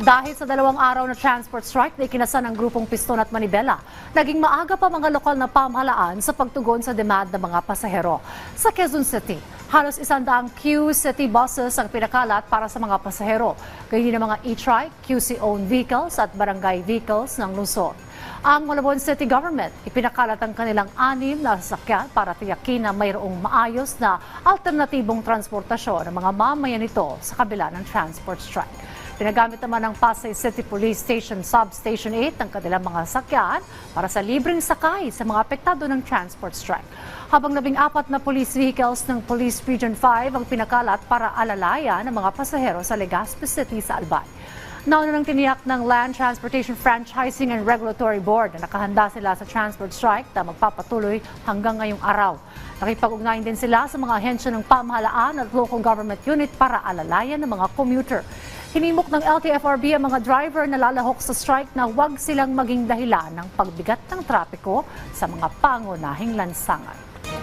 Dahil sa dalawang araw na transport strike na ikinasan ng grupong Piston at Manibela, naging maaga pa mga lokal na pamahalaan sa pagtugon sa demand ng mga pasahero. Sa Quezon City, halos isandaang Q-City buses ang pinakalat para sa mga pasahero. Ganyan ang mga e-trike, QC-owned vehicles at barangay vehicles ng Luzon. Ang Malabon City Government, ipinakalat ang kanilang anim na sasakyan para tiyakin na mayroong maayos na alternatibong transportasyon ng mga mamayan nito sa kabila ng transport strike. Pinagamit naman ng Pasay City Police Station Substation 8 ang kanilang mga sakyan para sa libreng sakay sa mga apektado ng transport strike. Habang labing apat na police vehicles ng Police Region 5 ang pinakalat para alalayan ng mga pasahero sa Legazpi City sa Albay. Nauna nang tiniyak ng Land Transportation Franchising and Regulatory Board na nakahanda sila sa transport strike na magpapatuloy hanggang ngayong araw. Nakipag-ugnayan din sila sa mga ahensya ng pamahalaan at local government unit para alalayan ng mga commuter. Hinimok ng LTFRB ang mga driver na lalahok sa strike na huwag silang maging dahilan ng pagbigat ng trapiko sa mga pangunahing lansangan.